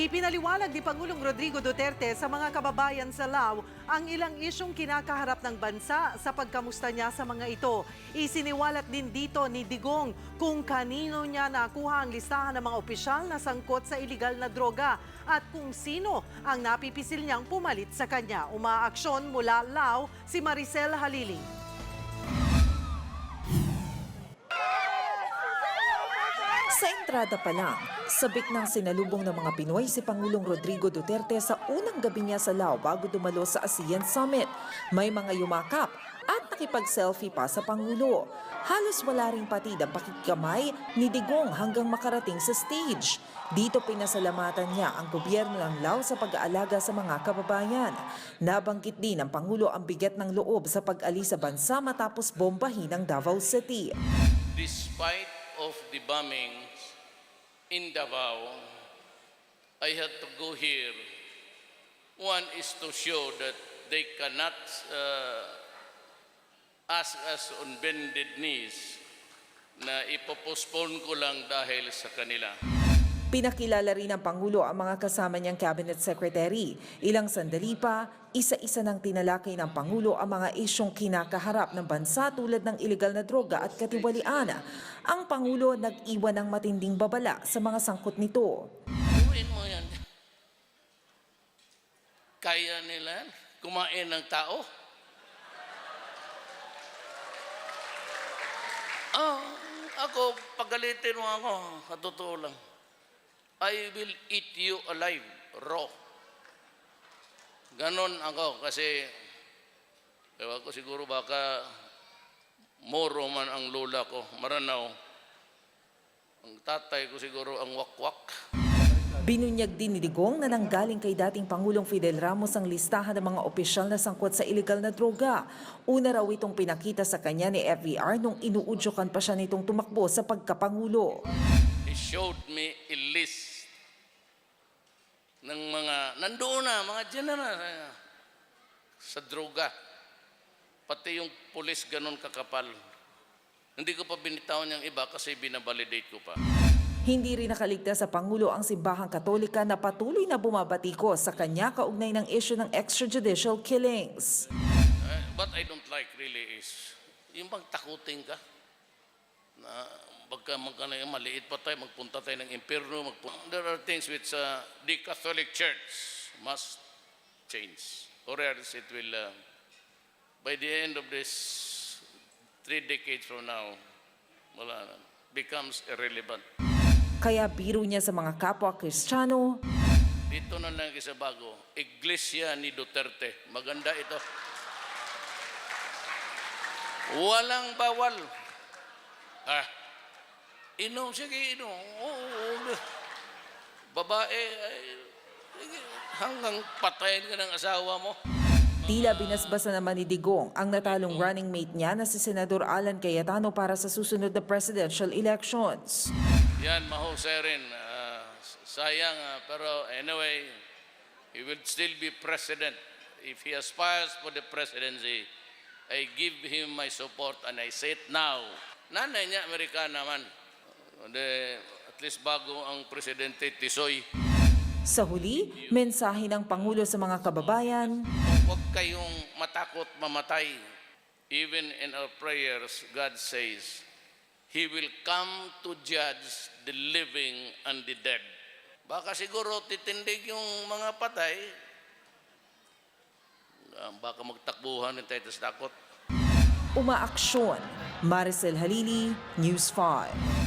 Ipinaliwanag ni Pangulong Rodrigo Duterte sa mga kababayan sa Lao ang ilang isyong kinakaharap ng bansa sa pagkamusta niya sa mga ito. Isiniwalat din dito ni Digong kung kanino niya nakuha ang listahan ng mga opisyal na sangkot sa iligal na droga at kung sino ang napipisil niyang pumalit sa kanya. Umaaksyon mula Lao si Maricel Haliling. Entrada pa lang, sabik ng sinalubong ng mga Pinoy si Pangulong Rodrigo Duterte sa unang gabi niya sa Lao bago dumalo sa ASEAN Summit. May mga yumakap at nakipag-selfie pa sa Pangulo. Halos wala ring patid ang pakikamay ni Digong hanggang makarating sa stage. Dito pinasalamatan niya ang gobyerno ng Lao sa pag-aalaga sa mga kababayan. Nabanggit din ng Pangulo ang bigat ng loob sa pag-alis sa bansa matapos bombahin ang Davao City. despite of the bombings in Davao, I had to go here. One is to show that they cannot uh, ask us on bended knees na ipopostpone ko lang dahil sa kanila. Pinakilala rin ng Pangulo ang mga kasama niyang cabinet secretary. Ilang sandali pa, isa-isa nang tinalakay ng Pangulo ang mga isyong kinakaharap ng bansa tulad ng iligal na droga at katiwalian. Ang Pangulo nag-iwan ng matinding babala sa mga sangkot nito. Mo yan. Kaya nila kumain ng tao? Ah, ako, pagalitin mo ako, sa totoo lang. I will eat you alive, raw. Ganon ako kasi, ewan ko siguro baka moro man ang lola ko, maranaw. Ang tatay ko siguro ang wakwak. Binunyag din ni Digong na nanggaling kay dating Pangulong Fidel Ramos ang listahan ng mga opisyal na sangkot sa iligal na droga. Una raw itong pinakita sa kanya ni FVR nung inuudyokan pa siya nitong tumakbo sa pagkapangulo. He showed me a list ng mga, nandoon na, mga general eh, sa droga. Pati yung pulis ganun kakapal. Hindi ko pa binitawan yung iba kasi binabalidate ko pa. Hindi rin nakaligtas sa Pangulo ang simbahang katolika na patuloy na bumabatiko sa kanya kaugnay ng issue ng extrajudicial killings. Eh, what I don't like really is, yung bang takutin ka, pagka magka na maliit pa tayo, magpunta tayo ng impyerno, magpunta. There are things which uh, the Catholic Church must change. Or else it will, uh, by the end of this three decades from now, wala na, becomes irrelevant. Kaya biro niya sa mga kapwa Kristiyano, Dito na lang isa bago, Iglesia ni Duterte. Maganda ito. Walang bawal. Ah, inom, sige, inom. Oo, oo. Babae, ay, sige, hanggang patayin ka ng asawa mo. Tila binasbasa naman ni Digong ang natalong running mate niya na si Senador Alan Cayetano para sa susunod na presidential elections. Yan, mahusay rin. Ah, sayang, ah, pero anyway, he will still be president. If he aspires for the presidency, I give him my support and I say it now. Nanay niya, Amerikana man. De, at least bago ang presidente, Tisoy. Sa huli, mensahe ng Pangulo sa mga kababayan, Huwag kayong matakot mamatay. Even in our prayers, God says, He will come to judge the living and the dead. Baka siguro titindig yung mga patay, ah, baka magtakbuhan din tayo takot. umaaksyon. Maricel Halili, News 5.